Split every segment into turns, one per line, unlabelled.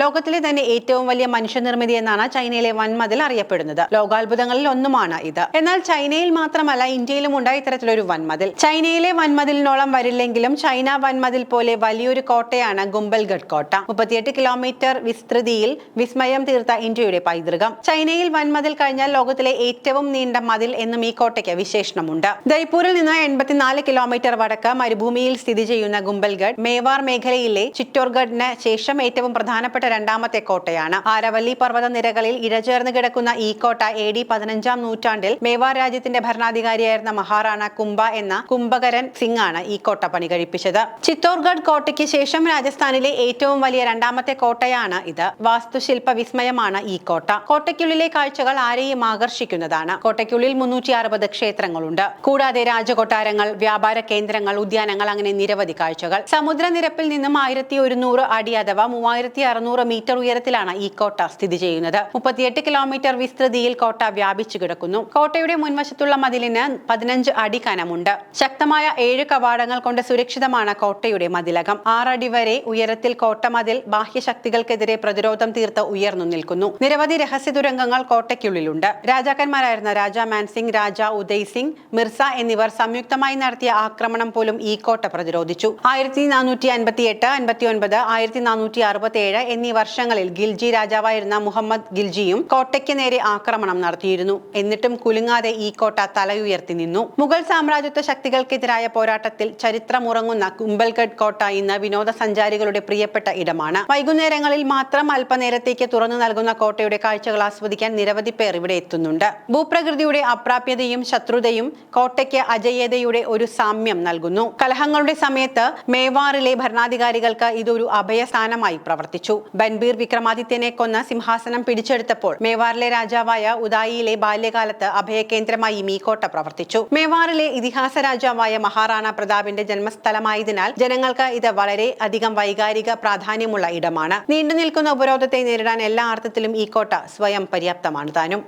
ലോകത്തിലെ തന്നെ ഏറ്റവും വലിയ മനുഷ്യനിർമ്മിതി എന്നാണ് ചൈനയിലെ വൻമതിൽ അറിയപ്പെടുന്നത്. ലോകാത്ഭുതങ്ങളിൽ ഒന്നുമാണ് ഇത്. എന്നാൽ ചൈനയിൽ മാത്രമല്ല ഇന്ത്യയിലും ഉണ്ടായ ഇത്തരത്തിലൊരു വൻമതിൽ. ചൈനയിലെ വൻമതിലിനോളം വരില്ലെങ്കിലും ചൈന വൻമതിൽ പോലെ വലിയൊരു കോട്ടയാണ് ഗുംബൽഗഡ് കോട്ട. മുപ്പത്തിയെട്ട് കിലോമീറ്റർ വിസ്തൃതിയിൽ വിസ്മയം തീർത്ത ഇന്ത്യയുടെ പൈതൃകം. ചൈനയിൽ വൻമതിൽ കഴിഞ്ഞാൽ ലോകത്തിലെ ഏറ്റവും നീണ്ട മതിൽ എന്നും ഈ കോട്ടയ്ക്ക് വിശേഷണമുണ്ട്. ജയ്പൂരിൽ നിന്ന് എൺപത്തിനാല് കിലോമീറ്റർ വടക്ക് മരുഭൂമിയിൽ സ്ഥിതി ചെയ്യുന്ന ഗുംബൽഗഡ് മേവാർ മേഖലയിലെ ചിറ്റോർഗഡിന് ശേഷം ഏറ്റവും പ്രധാനപ്പെട്ട രണ്ടാമത്തെ കോട്ടയാണ്. ആരവല്ലി പർവത നിരകളിൽ ഇഴചേർന്ന് കിടക്കുന്ന ഈ കോട്ട എ ഡി പതിനഞ്ചാം നൂറ്റാണ്ടിൽ മേവാർ രാജ്യത്തിന്റെ ഭരണാധികാരിയായിരുന്ന മഹാറാണ കുംഭ എന്ന കുംഭകരൻ സിംഗ് ആണ് ഈ കോട്ട പണി കഴിപ്പിച്ചത്. ചിത്തോർഗഡ് കോട്ടയ്ക്ക് ശേഷം രാജസ്ഥാനിലെ ഏറ്റവും വലിയ രണ്ടാമത്തെ കോട്ടയാണ് ഇത്. വാസ്തുശില്പ വിസ്മയമാണ് ഈ കോട്ട. കോട്ടയ്ക്കുള്ളിലെ കാഴ്ചകൾ ആരെയും ആകർഷിക്കുന്നതാണ്. കോട്ടയ്ക്കുള്ളിൽ മുന്നൂറ്റി അറുപത് ക്ഷേത്രങ്ങളുണ്ട്. കൂടാതെ രാജകൊട്ടാരങ്ങൾ വ്യാപാര കേന്ദ്രങ്ങൾ ഉദ്യാനങ്ങൾ അങ്ങനെ നിരവധി കാഴ്ചകൾ. സമുദ്രനിരപ്പിൽ നിന്നും ആയിരത്തി ഒരുന്നൂറ് അടി അഥവാ മൂവായിരത്തി അറുന്നൂറ് മീറ്റർ ഉയരത്തിലാണ് ഈ കോട്ട സ്ഥിതി ചെയ്യുന്നത്. മുപ്പത്തിയെട്ട് കിലോമീറ്റർ വിസ്തൃതിയിൽ കോട്ട വ്യാപിച്ചു കിടക്കുന്നു. കോട്ടയുടെ മുൻവശത്തുള്ള മതിലിന് പതിനഞ്ച് അടി കനമുണ്ട്. ശക്തമായ ഏഴ് കവാടങ്ങൾ കൊണ്ട് സുരക്ഷിതമാണ് കോട്ടയുടെ മതിലകം. ആറടി വരെ ഉയരത്തിൽ കോട്ട മതിൽ ബാഹ്യശക്തികൾക്കെതിരെ പ്രതിരോധം തീർത്ത് ഉയർന്നു നിൽക്കുന്നു. നിരവധി രഹസ്യ തുരങ്കങ്ങൾ കോട്ടയ്ക്കുള്ളിലുണ്ട്. രാജാക്കന്മാരായിരുന്ന രാജ മാൻസിംഗ് രാജ ഉദയ് സിംഗ് മിർസ എന്നിവർ സംയുക്തമായി നടത്തിയ ആക്രമണം പോലും ഈ കോട്ട പ്രതിരോധിച്ചു. ആയിരത്തി നാനൂറ്റി അൻപത്തി എട്ട് അൻപത്തി ഒൻപത് ആയിരത്തി നാനൂറ്റി അറുപത്തി ഏഴ് എന്നീ വർഷങ്ങളിൽ ഗിൽജി രാജാവായിരുന്ന മുഹമ്മദ് ഗിൽജിയും കോട്ടയ്ക്ക് നേരെ ആക്രമണം നടത്തിയിരുന്നു. എന്നിട്ടും കുലുങ്ങാതെ ഈ കോട്ട തലയുയർത്തി നിന്നു. മുഗൾ സാമ്രാജ്യത്വ ശക്തികൾക്കെതിരായ പോരാട്ടത്തിൽ ചരിത്രമുറങ്ങുന്ന കുംബൽഗഡ് കോട്ട ഇന്ന് വിനോദസഞ്ചാരികളുടെ പ്രിയപ്പെട്ട ഇടമാണ്. വൈകുന്നേരങ്ങളിൽ മാത്രം അല്പനേരത്തേക്ക് തുറന്നു നൽകുന്ന കോട്ടയുടെ കാഴ്ചകൾ ആസ്വദിക്കാൻ നിരവധി പേർ ഇവിടെ എത്തുന്നുണ്ട്. ഭൂപ്രകൃതിയുടെ അപ്രാപ്യതയും ശത്രുതയും കോട്ടയ്ക്ക് അജയ്യതയുടെ ഒരു സാമ്യം നൽകുന്നു. കലഹങ്ങളുടെ സമയത്ത് മേവാറിലെ ഭരണാധികാരികൾക്ക് ഇതൊരു അഭയസ്ഥാനമായി പ്രവർത്തിച്ചു. ബൻബീർ വിക്രമാദിത്യനെ കൊന്ന സിംഹാസനം പിടിച്ചെടുത്തപ്പോൾ മേവാറിലെ രാജാവായ ഉദായിയിലെ ബാല്യകാലത്ത് അഭയകേന്ദ്രമായി മീക്കോട്ട കോട്ട പ്രവർത്തിച്ചു. മേവാറിലെ ഇതിഹാസ രാജാവായ മഹാറാണ പ്രതാപിന്റെ ജന്മസ്ഥലമായതിനാൽ ജനങ്ങൾക്ക് ഇത് വളരെ അധികം വൈകാരിക പ്രാധാന്യമുള്ള ഇടമാണ്. നീണ്ടു നിൽക്കുന്ന ഉപരോധത്തെ നേരിടാൻ എല്ലാ അർത്ഥത്തിലും ഈ കോട്ട സ്വയം പര്യാപ്തമാണ് താനും.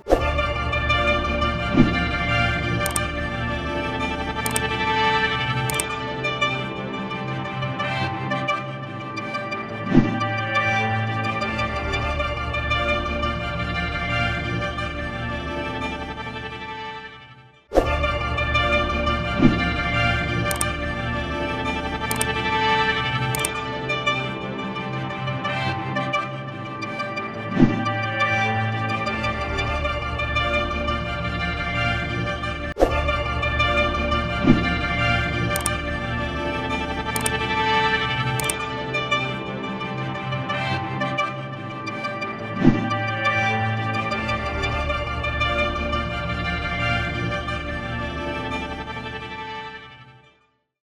thank you